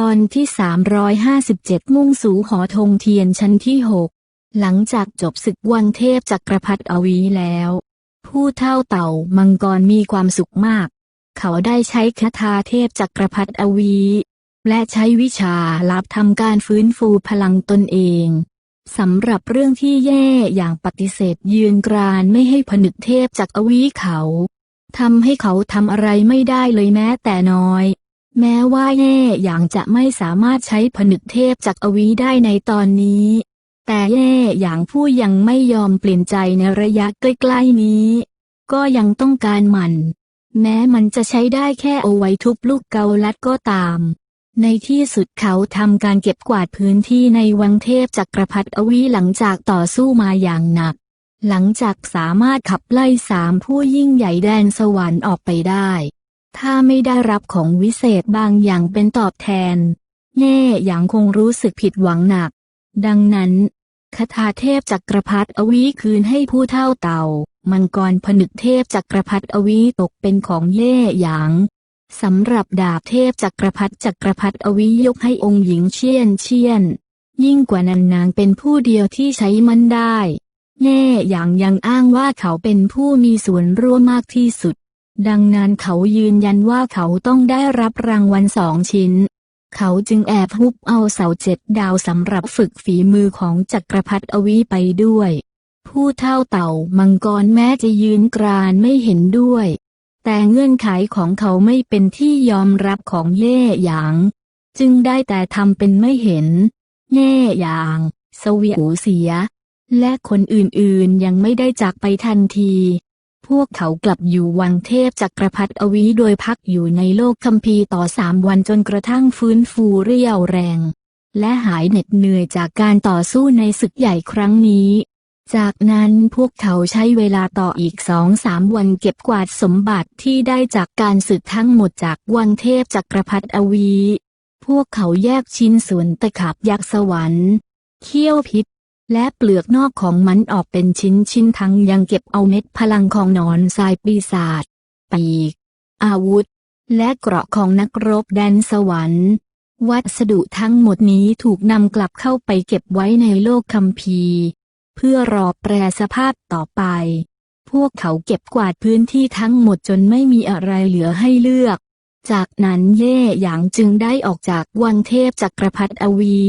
ตอนที่ 357 มุ่งสู่หอธงเทียนชั้นที่6หลังจากจบศึกวังเทพจักรพรรดิอวีแล้ว ผู้เท่าเต่ามังกรมีความสุขมาก เขาได้ใช้คาถาเทพจักรพรรดิอวี และใช้วิชาลับทำการฟื้นฟูพลังตนเองสำหรับเรื่องที่แย่อย่างปฏิเสธยืนกรานไม่ให้ผนึกเทพจากอวีเขาทำให้เขาทำอะไรไม่ได้เลยแม้แต่น้อย แม้ว่าแย่อย่างจะไม่สามารถใช้ผนึกเทพจากอวีได้ในตอนนี้ แต่แย่อย่างผู้ยังไม่ยอมเปลี่ยนใจในระยะใกล้ๆนี้ ก็ยังต้องการมัน แม้มันจะใช้ได้แค่เอาไว้ทุบลูกเกาลัดก็ตาม ในที่สุดเขาทำการเก็บกวาดพื้นที่ในวังเทพจักรพรรดิอวีหลังจากต่อสู้มาอย่างหนัก หลังจากสามารถขับไล่สามผู้ยิ่งใหญ่แดนสวรรค์ออกไปได้ ถ้าไม่ได้รับของวิเศษบางอย่างเป็นตอบแทนแย่อย่างคงรู้สึกผิดหวังหนัก ดังนั้นคาถาเทพจักรพรรดิอวีคืนให้ผู้เท่าเต่า มังกรผนึกเทพจักรพรรดิอวีตกเป็นของเย่หยางสำหรับดาบเทพจักรพรรดิจักรพรรดิอวียกให้องค์หญิงเชียนเชียน ยิ่งกว่านันนางเป็นผู้เดียวที่ใช้มันได้แย่อย่างยังอ้างว่าเขาเป็นผู้มีส่วนร่วมมากที่สุด ดังนั้นเขายืนยันว่าเขาต้องได้รับรางวัลสองชิ้น เขาจึงแอบฮุบเอาเสาเจ็ดดาวสำหรับฝึกฝีมือของจักรพรรดิอวีไปด้วย ผู้เท่าเต่ามังกรแม้จะยืนกรานไม่เห็นด้วย แต่เงื่อนไขของเขาไม่เป็นที่ยอมรับของเย่หยาง จึงได้แต่ทำเป็นไม่เห็น เย่หยางสวีหูเสีย และคนอื่นๆยังไม่ได้จากไปทันที พวกเขากลับอยู่วังเทพจักรพรรดิอวีโดยพักอยู่ในโลกคัมภีร์ต่อสามวันจนกระทั่งฟื้นฟูเรี่ยวแรง และหายเหน็ดเหนื่อยจากการต่อสู้ในศึกใหญ่ครั้งนี้ จากนั้นพวกเขาใช้เวลาต่ออีกสองสามวันเก็บกวาดสมบัติที่ได้จากการศึกทั้งหมดจากวังเทพจักรพรรดิอวี พวกเขาแยกชิ้นส่วนตะขาบยักษ์สวรรค์ เขี้ยวพิษ และเปลือกนอกของมันออกเป็นชิ้นชิ้นทั้งยังเก็บเอาเม็ดพลังของนอนทรายปีศาจปีก อาวุธ และเกราะของนักรบแดนสวรรค์ วัสดุทั้งหมดนี้ถูกนำกลับเข้าไปเก็บไว้ในโลกคัมภีร์ เพื่อรอแปรสภาพต่อไป พวกเขาเก็บกวาดพื้นที่ทั้งหมดจนไม่มีอะไรเหลือให้เลือก จากนั้นเย่หยางจึงได้ออกจากวังเทพจักรพรรดิอวี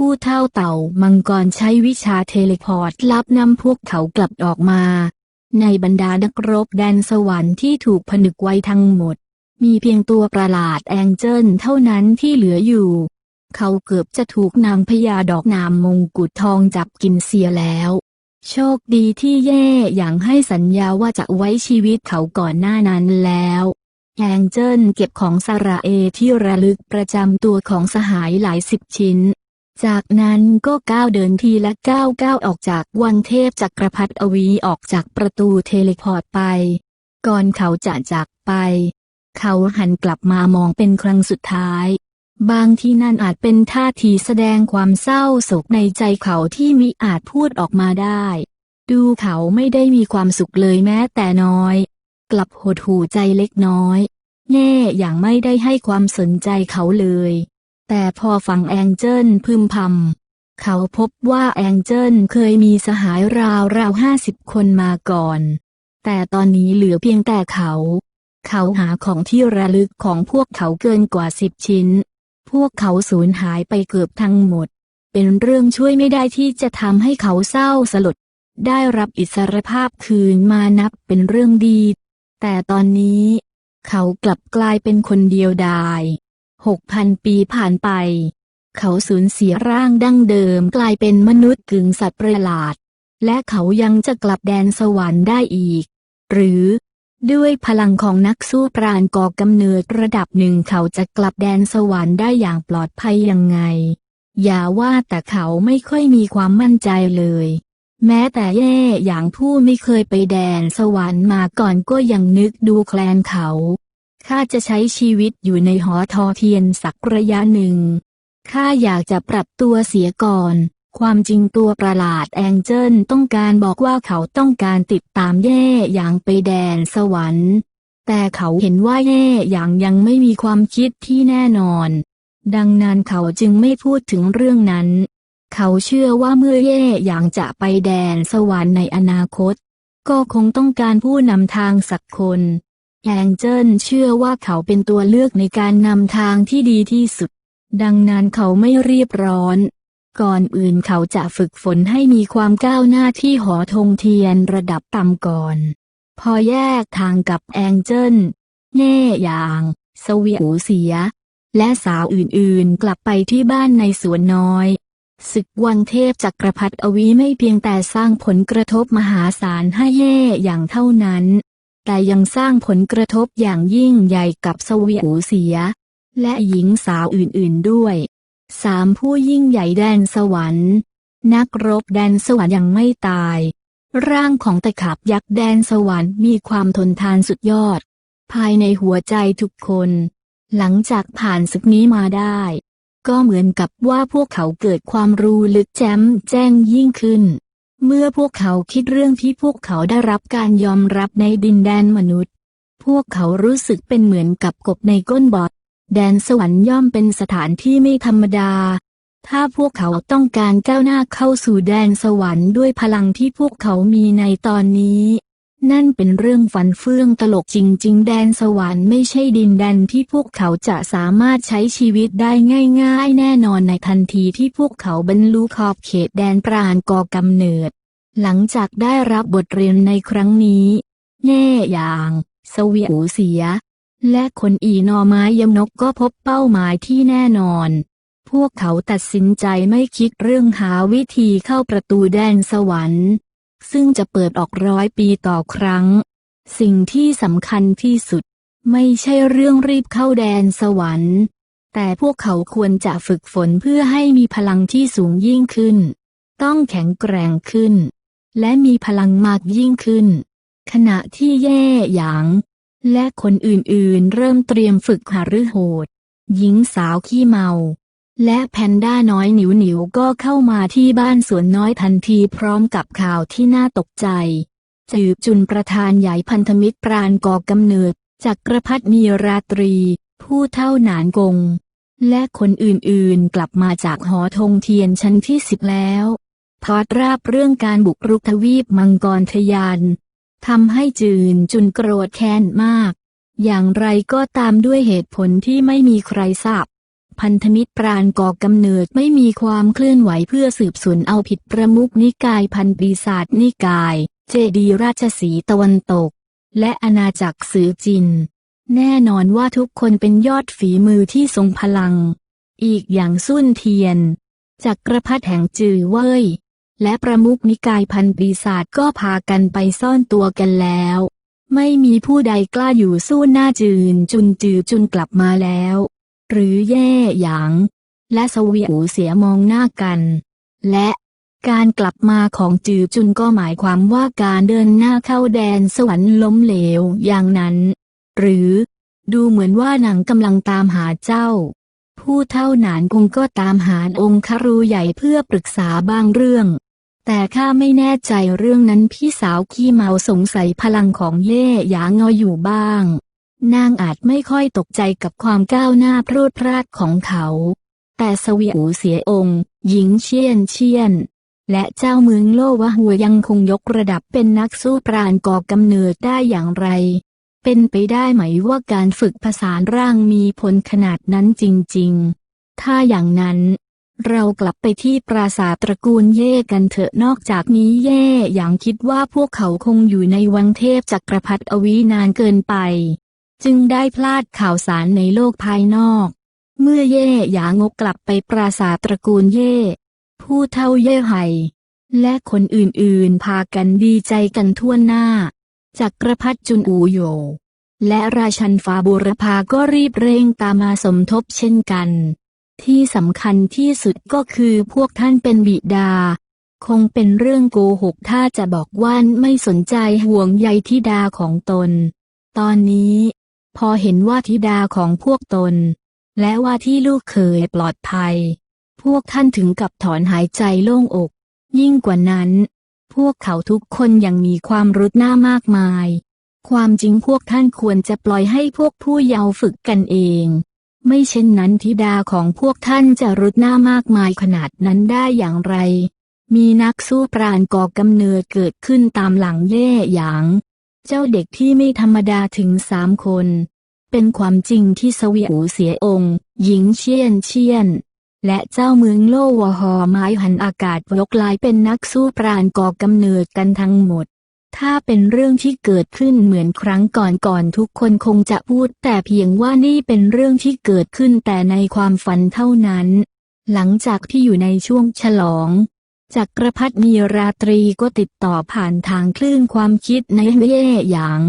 ผู้เท่าเต่ามังกรใช้วิชาเทเลพอร์ตลับนำพวกเขากลับออกมา ในบรรดานักรบแดนสวรรค์ที่ถูกผนึกไว้ทั้งหมด มีเพียงตัวประหลาดแองเจิลเท่านั้นที่เหลืออยู่ เขาเกือบจะถูกนางพญาดอกนามมงกุฎทองจับกินเสียแล้ว โชคดีที่แย่อย่างให้สัญญาว่าจะไว้ชีวิตเขาก่อนหน้านั้นแล้วแองเจิลเก็บของสระเอที่ระลึกประจำตัวของสหายหลายสิบชิ้น จากนั้นก็ก้าวเดินทีละก้าวก้าวออกจากวังเทพจักรพรรดิอวีออกจากประตูเทเลพอร์ตไป ก่อนเขาจะจากไป เขาหันกลับมามองเป็นครั้งสุดท้าย บางที่นั่นอาจเป็นท่าทีแสดงความเศร้าโศกในใจเขาที่มิอาจพูดออกมาได้ ดูเขาไม่ได้มีความสุขเลยแม้แต่น้อย กลับหดหูใจเล็กน้อยแน่อย่างไม่ได้ให้ความสนใจเขาเลย แต่พอฟังแองเจิลพึมพำเขาพบว่าแองเจิลเคยมีสหายราวราวห้าสิบคนมาก่อน แต่ตอนนี้เหลือเพียงแต่เขา เขาหาของที่ระลึกของพวกเขาเกินกว่าสิบชิ้น พวกเขาสูญหายไปเกือบทั้งหมด เป็นเรื่องช่วยไม่ได้ที่จะทำให้เขาเศร้าสลด ได้รับอิสรภาพคืนมานับเป็นเรื่องดี แต่ตอนนี้ เขากลับกลายเป็นคนเดียวดาย หกพันปีผ่านไป เขาสูญเสียร่างดั้งเดิมกลายเป็นมนุษย์กึ่งสัตว์ประหลาด และเขายังจะกลับแดนสวรรค์ได้อีก หรือ ด้วยพลังของนักสู้ปราณก่อกำเนิดระดับหนึ่งเขาจะกลับแดนสวรรค์ได้อย่างปลอดภัยยังไง อย่าว่าแต่เขาไม่ค่อยมีความมั่นใจเลยแม้แต่แย่อย่างผู้ไม่เคยไปแดนสวรรค์มาก่อนก็ยังนึกดูแคลนเขา ข้าจะใช้ชีวิตอยู่ในหอทอเทียนสักระยะหนึ่ง ข้าอยากจะปรับตัวเสียก่อน ความจริงตัวประหลาดแองเจิลต้องการบอกว่าเขาต้องการติดตามแย่อย่างไปแดนสวรรค์ แต่เขาเห็นว่าแย่อย่างยังไม่มีความคิดที่แน่นอน ดังนั้นเขาจึงไม่พูดถึงเรื่องนั้น เขาเชื่อว่าเมื่อเย่หยางจะไปแดนสวรรค์ในอนาคต ก็คงต้องการผู้นำทางสักคน แองเจิลเชื่อว่าเขาเป็นตัวเลือกในการนำทางที่ดีที่สุด ดังนั้นเขาไม่รีบร้อน ก่อนอื่นเขาจะฝึกฝนให้มีความก้าวหน้าที่หอธงเทียนระดับต่ำก่อน พอแยกทางกับแองเจิลแง่หยางสเวียหูเสีย และสาวอื่นๆกลับไปที่บ้านในสวนน้อย ศึกวังเทพจักรพรรดิอวีไม่เพียงแต่สร้างผลกระทบมหาศาลให้เย่อย่างเท่านั้น แต่ยังสร้างผลกระทบอย่างยิ่งใหญ่กับสวียหูเสีย และหญิงสาวอื่นๆด้วยสามผู้ยิ่งใหญ่แดนสวรรค์ นักรบแดนสวรรค์ยังไม่ตาย ร่างของตะขาบยักษ์แดนสวรรค์มีความทนทานสุดยอด ภายในหัวใจทุกคน หลังจากผ่านศึกนี้มาได้ ก็เหมือนกับว่าพวกเขาเกิดความรู้ลึกแจ้มแจ้งยิ่งขึ้น เมื่อพวกเขาคิดเรื่องที่พวกเขาได้รับการยอมรับในดินแดนมนุษย์ พวกเขารู้สึกเป็นเหมือนกับกบในก้นบอดแดนสวรรค์ย่อมเป็นสถานที่ไม่ธรรมดา ถ้าพวกเขาต้องการก้าวหน้าเข้าสู่แดนสวรรค์ด้วยพลังที่พวกเขามีในตอนนี้ นั่นเป็นเรื่องฝันเฟื่องตลกจริง ๆ แดนสวรรค์ไม่ใช่ดินแดนที่พวกเขาจะสามารถใช้ชีวิตได้ง่าย ๆ แน่นอนในทันทีที่พวกเขาบรรลุขอบเขตแดนปราณก่อกำเนิด หลังจากได้รับบทเรียนในครั้งนี้แง่อย่างสวียหูเสีย และคนอีนอไม้ยมนกก็พบเป้าหมายที่แน่นอน พวกเขาตัดสินใจไม่คิดเรื่องหาวิธีเข้าประตูแดนสวรรค์ ซึ่งจะเปิดออกร้อยปีต่อครั้ง สิ่งที่สำคัญที่สุด ไม่ใช่เรื่องรีบเข้าแดนสวรรค์ แต่พวกเขาควรจะฝึกฝนเพื่อให้มีพลังที่สูงยิ่งขึ้น ต้องแข็งแกร่งขึ้น และมีพลังมากยิ่งขึ้น ขณะที่แย่หยาง และคนอื่นๆ เริ่มเตรียมฝึกหารือโหด หญิงสาวขี้เมา และแพนด้าน้อยหนิวหนิวก็เข้ามาที่บ้านสวนน้อยทันทีพร้อมกับข่าวที่น่าตกใจจืบจุนประธานใหญ่พันธมิตรปราณก่อกำเนิด จักรพรรดิมีราตรี ผู้เท่าหนานกง และคนอื่นๆกลับมาจากหอธงเทียนชั้นที่สิบแล้วพอดราบเรื่องการบุกรุกทวีปมังกรทยานทำให้จืนจุนโกรธแค้นมาก อย่างไรก็ตามด้วยเหตุผลที่ไม่มีใครทราบ พันธมิตรปราณก่อกำเนิดไม่มีความเคลื่อนไหวเพื่อสืบสวนเอาผิดประมุขนิกายพันปีศาจนิกาย เจดีราชสีตะวันตก และอาณาจักรสือจิน แน่นอนว่าทุกคนเป็นยอดฝีมือที่ทรงพลัง อีกอย่างสุนเทียน จักรพรรดิแห่งจือเว่ยและประมุขนิกายพันปีศาจก็พากันไปซ่อนตัวกันแล้ว ไม่มีผู้ใดกล้าอยู่สู้หน้าจืนจุนจือจุนกลับมาแล้ว หรือแย่หยาง และสวียหูเสียมองหน้ากัน และการกลับมาของจือจุนก็หมายความว่าการเดินหน้าเข้าแดนสวรรค์ล้มเหลวอย่างนั้น หรือ ดูเหมือนว่าหนังกำลังตามหาเจ้า ผู้เท่าหนานคงก็ตามหาองค์คารูใหญ่เพื่อปรึกษาบางเรื่อง แต่ข้าไม่แน่ใจเรื่องนั้นพี่สาวขี้เมาสงสัยพลังของเย่หยางออยู่บ้าง นางอาจไม่ค่อยตกใจกับความก้าวหน้าพรวดพราดของเขา แต่สวียหูเสียองค์ หญิงเชียนเชียน และเจ้าเมืองโลวะหัวยังคงยกระดับเป็นนักสู้ปราณก่อกำเนิดได้อย่างไร เป็นไปได้ไหมว่าการฝึกผสานร่างมีผลขนาดนั้นจริง ๆ ถ้าอย่างนั้น เรากลับไปที่ปราสาทตระกูลเย่กันเถอะนอกจากนี้เย่อย่างคิดว่าพวกเขาคงอยู่ในวังเทพจักรพรรดิอวีนานเกินไป จึงได้พลาดข่าวสารในโลกภายนอก เมื่อเย่หยางกกลับไปปราสาทตระกูลเย่ ผู้เท่าเย่ไห่และคนอื่นๆ พากันดีใจกันทั่วหน้า จักรพรรดิจุนอูโย และราชันฟาบุรพาก็รีบเร่งตามมาสมทบเช่นกัน ที่สำคัญที่สุดก็คือพวกท่านเป็นบิดา คงเป็นเรื่องโกหกถ้าจะบอกว่าไม่สนใจห่วงใยธิดาของตน ตอนนี้ พอเห็นว่าธิดาของพวกตน และว่าที่ลูกเขยปลอดภัย พวกท่านถึงกับถอนหายใจโล่งอก ยิ่งกว่านั้น พวกเขาทุกคนยังมีความรุดหน้ามากมาย ความจริงพวกท่านควรจะปล่อยให้พวกผู้เยาว์ฝึกกันเอง ไม่เช่นนั้นธิดาของพวกท่านจะรุดหน้ามากมายขนาดนั้นได้อย่างไรมีนักสู้ปราณก่อกำเนิดเกิดขึ้นตามหลังเย่หยาง เจ้าเด็กที่ไม่ธรรมดาถึงสามคน เป็นความจริงที่สวีอูเสียองค์ หญิงเชียนเชียน และเจ้าเมืองโลวหอไม้หันอากาศยกลายเป็นนักสู้ปราณก่อกำเนิดกันทั้งหมด ถ้าเป็นเรื่องที่เกิดขึ้นเหมือนครั้งก่อนๆทุกคนคงจะพูดแต่เพียงว่านี่เป็นเรื่องที่เกิดขึ้นแต่ในความฝันเท่านั้น หลังจากที่อยู่ในช่วงฉลอง จักรพรรดิมีราตรีก็ติดต่อผ่านทางคลื่นความคิดในเย่หยาง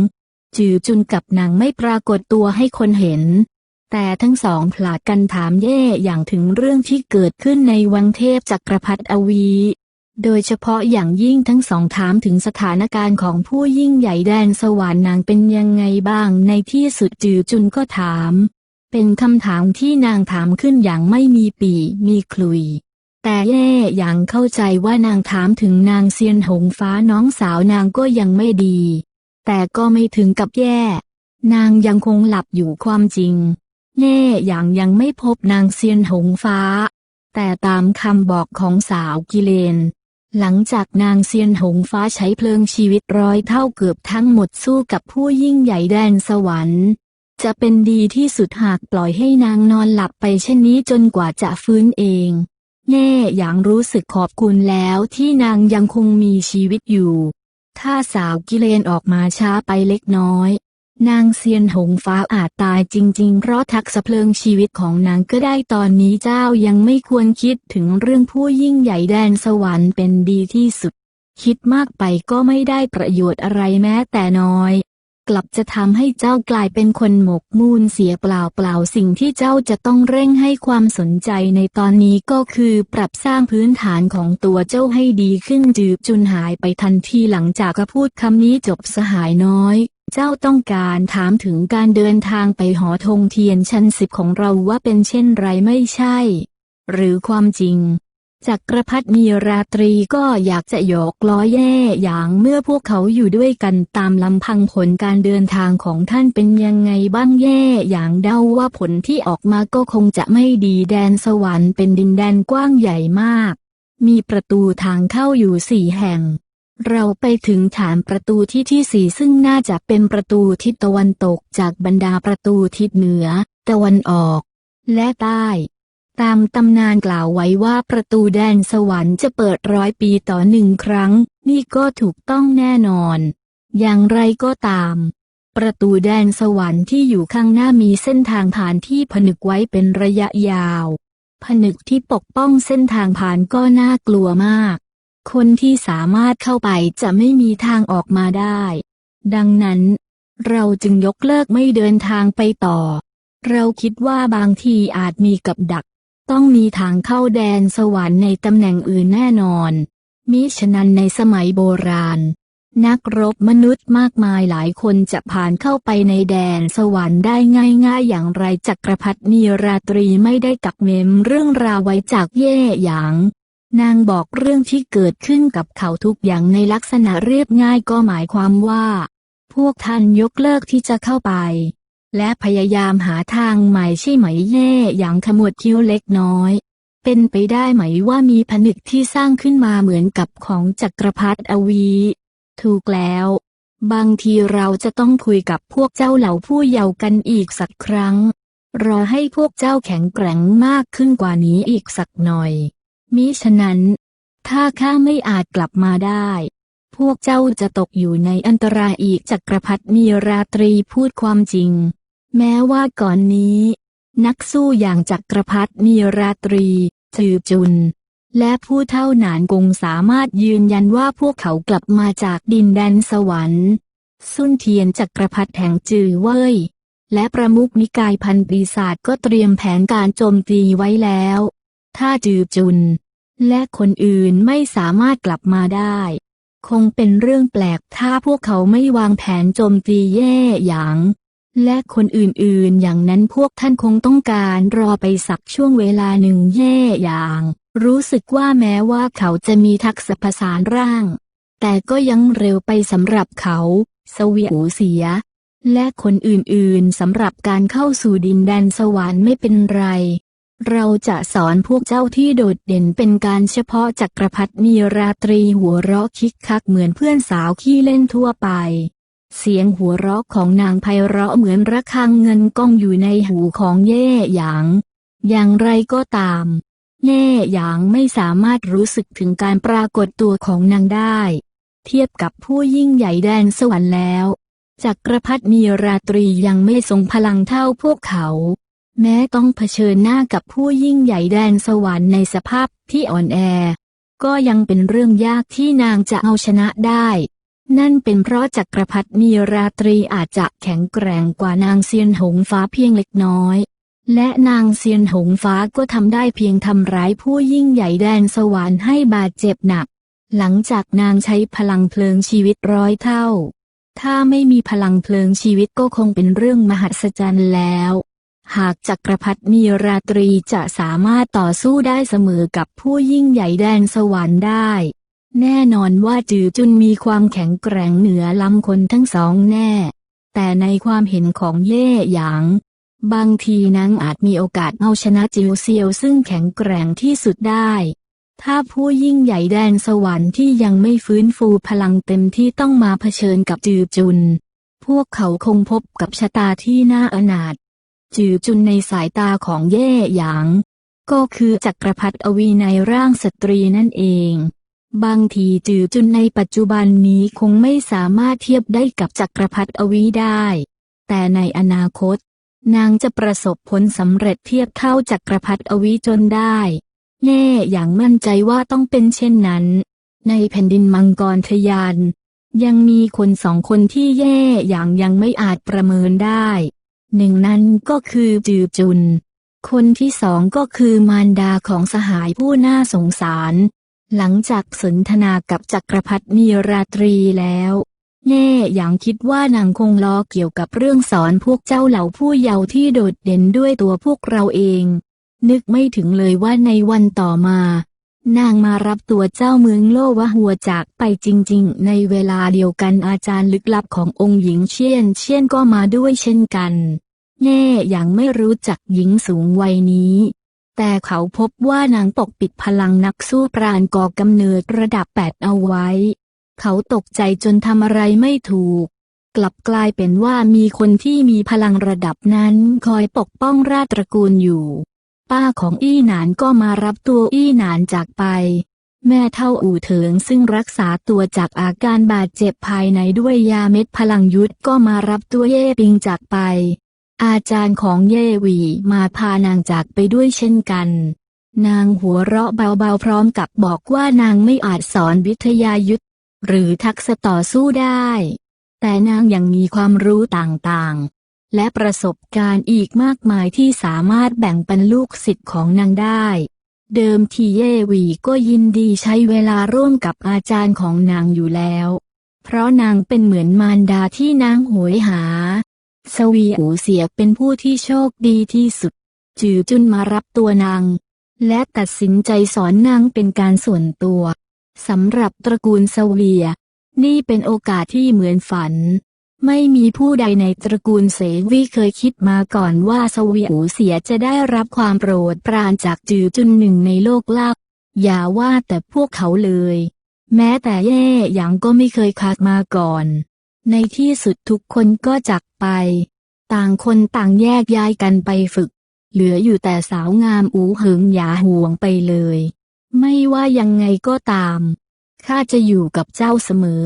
จือจุนกับนางไม่ปรากฏตัวให้คนเห็น แต่ทั้งสองผลาดกันถามเย่อย่างถึงเรื่องที่เกิดขึ้นในวังเทพจักรพรรดิอวี โดยเฉพาะอย่างยิ่งทั้งสองถามถึงสถานการณ์ของผู้ยิ่งใหญ่แดนสวรรค์นางเป็นยังไงบ้างในที่สุดจือจุนก็ถาม เป็นคำถามที่นางถามขึ้นอย่างไม่มีปีมีคลุย แต่แย่อย่างเข้าใจว่านางถามถึงนางเซียนหงฟ้าน้องสาวนางก็ยังไม่ดี แต่ก็ไม่ถึงกับแย่ นางยังคงหลับอยู่ความจริง แย่อย่างยังไม่พบนางเซียนหงฟ้า แต่ตามคำบอกของสาวกิเลน หลังจากนางเซียนหงฟ้าใช้เพลิงชีวิตร้อยเท่าเกือบทั้งหมดสู้กับผู้ยิ่งใหญ่แดนสวรรค์จะเป็นดีที่สุดหากปล่อยให้นางนอนหลับไปเช่นนี้จนกว่าจะฟื้นเอง แง่อย่างรู้สึกขอบคุณแล้วที่นางยังคงมีชีวิตอยู่ ถ้าสาวกิเลนออกมาช้าไปเล็กน้อย นางเซียนหงฟ้าอาจตายจริง ๆ เพราะทักษะเพลิงชีวิตของนางก็ได้ตอนนี้เจ้ายังไม่ควรคิดถึงเรื่องผู้ยิ่งใหญ่แดนสวรรค์เป็นดีที่สุด คิดมากไปก็ไม่ได้ประโยชน์อะไรแม้แต่น้อย กลับจะทำให้เจ้ากลายเป็นคนหมกมุ่นเสียเปล่าเปล่าสิ่งที่เจ้าจะต้องเร่งให้ความสนใจในตอนนี้ก็คือปรับสร้างพื้นฐานของตัวเจ้าให้ดีขึ้นจืบจุนหายไปทันทีหลังจากกพูดคำนี้จบสหายน้อย เจ้าต้องการถามถึงการเดินทางไปหอธงเทียนชั้นสิบของเราว่าเป็นเช่นไรไม่ใช่ หรือความจริง จักรพรรดิมีราตรีก็อยากจะหยอกล้อแย่อย่างเมื่อพวกเขาอยู่ด้วยกันตามลำพังผลการเดินทางของท่านเป็นยังไงบ้างแย่อย่างเดาว่าผลที่ออกมาก็คงจะไม่ดีแดนสวรรค์เป็นดินแดนกว้างใหญ่มาก มีประตูทางเข้าอยู่สี่แห่ง เราไปถึงฐานประตูที่ที่สี่ซึ่งน่าจะเป็นประตูทิศตะวันตกจากบรรดาประตูทิศเหนือ ตะวันออก และใต้ ตามตำนานกล่าวไว้ว่าประตูแดนสวรรค์จะเปิดร้อยปีต่อหนึ่งครั้ง นี่ก็ถูกต้องแน่นอน อย่างไรก็ตาม ประตูแดนสวรรค์ที่อยู่ข้างหน้ามีเส้นทางผ่านที่ผนึกไว้เป็นระยะยาว ผนึกที่ปกป้องเส้นทางผ่านก็น่ากลัวมาก คนที่สามารถเข้าไปจะไม่มีทางออกมาได้ ดังนั้น เราจึงยกเลิกไม่เดินทางไปต่อ เราคิดว่าบางทีอาจมีกับดัก ต้องมีทางเข้าแดนสวรรค์ในตำแหน่งอื่นแน่นอน มิฉะนั้นในสมัยโบราณ นักรบมนุษย์มากมายหลายคนจะผ่านเข้าไปในแดนสวรรค์ได้ง่ายๆ อย่างไรจักรพรรดินีราตรีไม่ได้กักเมมเรื่องราวไว้จากเย่หยาง นางบอกเรื่องที่เกิดขึ้นกับเขาทุกอย่างในลักษณะเรียบง่ายก็หมายความว่า พวกท่านยกเลิกที่จะเข้าไป และพยายามหาทางใหม่ใช่ไหมเย่อย่างขมวดคิ้วเล็กน้อย เป็นไปได้ไหมว่ามีผนึกที่สร้างขึ้นมาเหมือนกับของจักรพรรดิอวี ถูกแล้ว บางทีเราจะต้องคุยกับพวกเจ้าเหล่าผู้เยาว์กันอีกสักครั้ง รอให้พวกเจ้าแข็งแกร่งมากขึ้นกว่านี้อีกสักหน่อย มิฉะนั้น ถ้าข้าไม่อาจกลับมาได้พวกเจ้าจะตกอยู่ในอันตรายอีกจักรพรรดิมีราตรีพูดความจริง แม้ว่าก่อนนี้ นักสู้อย่างจักรพรรดิมีราตรี จือจุน และผู้เท่าหนานกงสามารถยืนยันว่าพวกเขากลับมาจากดินแดนสวรรค์ สุนเทียนจักรพรรดิแห่งจือเว่ยและประมุขนิกายพันปีศาจก็เตรียมแผนการโจมตีไว้แล้ว ถ้าจือจุน และคนอื่นไม่สามารถกลับมาได้ คงเป็นเรื่องแปลกถ้าพวกเขาไม่วางแผนโจมตีแย่อย่าง และคนอื่นๆ อย่างนั้นพวกท่านคงต้องการรอไปสักช่วงเวลาหนึ่งแย่อย่าง รู้สึกว่าแม้ว่าเขาจะมีทักษะผสานร่าง แต่ก็ยังเร็วไปสำหรับเขาสวีอูเสีย และคนอื่นๆสำหรับการเข้าสู่ดินแดนสวรรค์ไม่เป็นไร เราจะสอนพวกเจ้าที่โดดเด่นเป็นการเฉพาะจักรพรรดิมีราตรีหัวเราะคิกคักเหมือนเพื่อนสาวขี้เล่นทั่วไป เสียงหัวเราะของนางไพเราะเหมือนระฆังเงินก้องอยู่ในหูของเย่หยาง อย่างไรก็ตาม เย่หยางไม่สามารถรู้สึกถึงการปรากฏตัวของนางได้ เทียบกับผู้ยิ่งใหญ่แดนสวรรค์แล้วจักรพรรดิมีราตรียังไม่ทรงพลังเท่าพวกเขา แม้ต้องเผชิญหน้ากับผู้ยิ่งใหญ่แดนสวรรค์ในสภาพที่อ่อนแอ ก็ยังเป็นเรื่องยากที่นางจะเอาชนะได้ นั่นเป็นเพราะจักรพรรดิมีราตรีอาจจะแข็งแกร่งกว่านางเซียนหงฟ้าเพียงเล็กน้อย และนางเซียนหงฟ้าก็ทำได้เพียงทำร้ายผู้ยิ่งใหญ่แดนสวรรค์ให้บาดเจ็บหนัก หลังจากนางใช้พลังเพลิงชีวิตร้อยเท่า ถ้าไม่มีพลังเพลิงชีวิตก็คงเป็นเรื่องมหัศจรรย์แล้ว หากจักรพรรดิมีราตรีจะสามารถต่อสู้ได้เสมอกับผู้ยิ่งใหญ่แดนสวรรค์ได้ แน่นอนว่าจือจุนมีความแข็งแกร่งเหนือล้ำคนทั้งสองแน่ แต่ในความเห็นของเย่หยาง บางทีนางอาจมีโอกาสเอาชนะจิวเซียวซึ่งแข็งแกร่งที่สุดได้ ถ้าผู้ยิ่งใหญ่แดนสวรรค์ที่ยังไม่ฟื้นฟูพลังเต็มที่ต้องมาเผชิญกับจือจุน พวกเขาคงพบกับชะตาที่น่าอนาถจือจุนในสายตาของเย่หยาง ก็คือจักรพรรดิอวีในร่างสตรีนั่นเอง บางทีจือจุนในปัจจุบันนี้คงไม่สามารถเทียบได้กับจักรพรรดิอวีได้ แต่ในอนาคต นางจะประสบผลสำเร็จเทียบเท่าจักรพรรดิอวีจนได้แน่อย่างมั่นใจว่าต้องเป็นเช่นนั้น ในแผ่นดินมังกรทยาน ยังมีคนสองคนที่แย่อย่างยังไม่อาจประเมินได้ หนึ่งนั้นก็คือจือจุน คนที่สองก็คือมารดาของสหายผู้น่าสงสาร หลังจากสนทนากับจักรพรรดิมีราตรีแล้วแน่อย่างคิดว่านางคงล้อเกี่ยวกับเรื่องสอนพวกเจ้าเหล่าผู้เยาว์ที่โดดเด่นด้วยตัวพวกเราเอง นึกไม่ถึงเลยว่าในวันต่อมา นางมารับตัวเจ้าเมืองโลวะหัวจากไปจริงๆ ในเวลาเดียวกันอาจารย์ลึกลับขององค์หญิงเชียนเชียนก็มาด้วยเช่นกัน แน่อย่างไม่รู้จักหญิงสูงวัยนี้ แต่เขาพบว่านางปกปิดพลังนักสู้ปราณก่อกำเนิดระดับแปดเอาไว้ เขาตกใจจนทำอะไรไม่ถูก กลับกลายเป็นว่ามีคนที่มีพลังระดับนั้นคอยปกป้องราชตระกูลอยู่ ป้าของอี้หนานก็มารับตัวอี้หนานจากไป แม่เท่าอู่เถิงซึ่งรักษาตัวจากอาการบาดเจ็บภายในด้วยยาเม็ดพลังยุทธก็มารับตัวเย่ปิงจากไป อาจารย์ของเยวีมาพานางจากไปด้วยเช่นกัน นางหัวเราะเบาๆพร้อมกับบอกว่านางไม่อาจสอนวิทยายุทธหรือทักษะต่อสู้ได้ แต่นางยังมีความรู้ต่างๆ และประสบการณ์อีกมากมายที่สามารถแบ่งปันลูกศิษย์ของนางได้ เดิมทีเยวีก็ยินดีใช้เวลาร่วมกับอาจารย์ของนางอยู่แล้ว เพราะนางเป็นเหมือนมารดาที่นางโหยหา สวีอูเสียเป็นผู้ที่โชคดีที่สุด จือจุนมารับตัวนาง และตัดสินใจสอนนางเป็นการส่วนตัวสำหรับตระกูลสวีย นี่เป็นโอกาสที่เหมือนฝัน ไม่มีผู้ใดในตระกูลเสวีเคยคิดมาก่อนว่าสวีอูเสียจะได้รับความโปรดปรานจากจือจุนหนึ่งในโลกลับอย่าว่าแต่พวกเขาเลย แม้แต่แย่หยางก็ไม่เคยคาดมาก่อน ในที่สุดทุกคนก็จากไป ต่างคนต่างแยกย้ายกันไปฝึก เหลืออยู่แต่สาวงามอูเหิงหยาห่วงไปเลย ไม่ว่ายังไงก็ตาม ข้าจะอยู่กับเจ้าเสมอ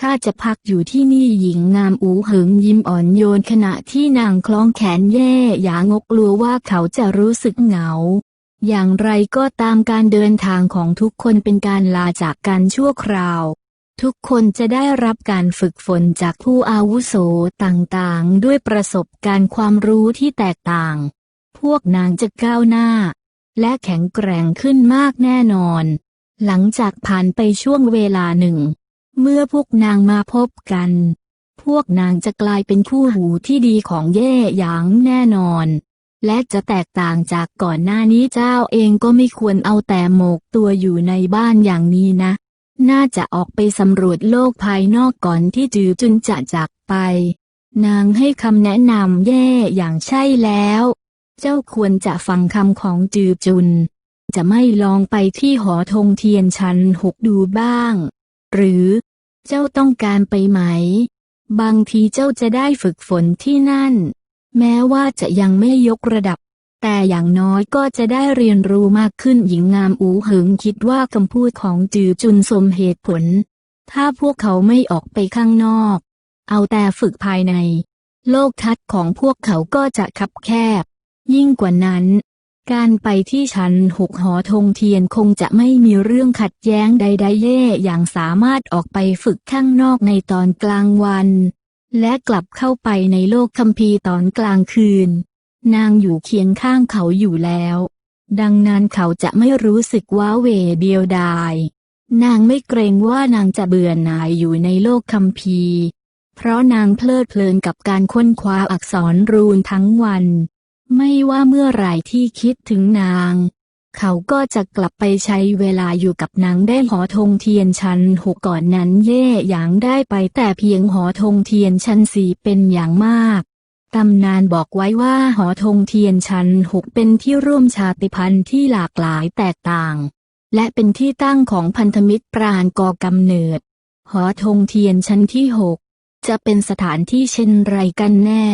ข้าจะพักอยู่ที่นี่หญิงงามอูเหิงยิ้มอ่อนโยนขณะที่นางคล้องแขนแย่หยางกกลัวว่าเขาจะรู้สึกเหงาอย่างไรก็ตามการเดินทางของทุกคนเป็นการลาจากกันชั่วคราว ทุกคนจะได้รับการฝึกฝนจากผู้อาวุโสต่างๆ ด้วยประสบการณ์ความรู้ที่แตกต่าง พวกนางจะก้าวหน้า และแข็งแกร่งขึ้นมากแน่นอน หลังจากผ่านไปช่วงเวลาหนึ่ง เมื่อพวกนางมาพบกัน พวกนางจะกลายเป็นคู่หูที่ดีของเย่หยางแน่นอน และจะแตกต่างจากก่อนหน้านี้เจ้าเองก็ไม่ควรเอาแต่หมกตัวอยู่ในบ้านอย่างนี้นะ น่าจะออกไปสำรวจโลกภายนอกก่อนที่จือจุนจะจากไป นางให้คำแนะนำแย่อย่างใช่แล้ว เจ้าควรจะฟังคำของจือจุน จะไม่ลองไปที่หอธงเทียนชันหกดูบ้าง หรือ เจ้าต้องการไปไหม บางทีเจ้าจะได้ฝึกฝนที่นั่น แม้ว่าจะยังไม่ยกระดับ แต่อย่างน้อยก็จะได้เรียนรู้มากขึ้นหญิงงามอูเหิงคิดว่าคำพูดของจือจุนสมเหตุผล ถ้าพวกเขาไม่ออกไปข้างนอก เอาแต่ฝึกภายใน โลกทัศน์ของพวกเขาก็จะคับแคบ ยิ่งกว่านั้น การไปที่ชั้นหกหอธงเทียนคงจะไม่มีเรื่องขัดแย้งใดๆเย่อย่างสามารถออกไปฝึกข้างนอกในตอนกลางวัน และกลับเข้าไปในโลกคัมภีร์ตอนกลางคืน นางอยู่เคียงข้างเขาอยู่แล้ว ดังนั้นเขาจะไม่รู้สึกว้าเวเดียวดาย นางไม่เกรงว่านางจะเบื่อหน่ายอยู่ในโลกคัมภีร์เพราะนางเพลิดเพลินกับการค้นคว้าอักษรรูนทั้งวัน ไม่ว่าเมื่อไหร่ที่คิดถึงนาง เขาก็จะกลับไปใช้เวลาอยู่กับนางได้หอธงเทียนชั้นหกก่อนนั้นเย่หยางได้ไปแต่เพียงหอธงเทียนชั้นสี่เป็นอย่างมาก ตำนานบอกไว้ว่าหอธงเทียนชั้นหกเป็นที่ร่วมชาติพันธุ์ที่หลากหลายแตกต่าง และเป็นที่ตั้งของพันธมิตรปราณก่อกำเนิด หอธงเทียนชั้นที่หกจะเป็นสถานที่เช่นไรกันแน่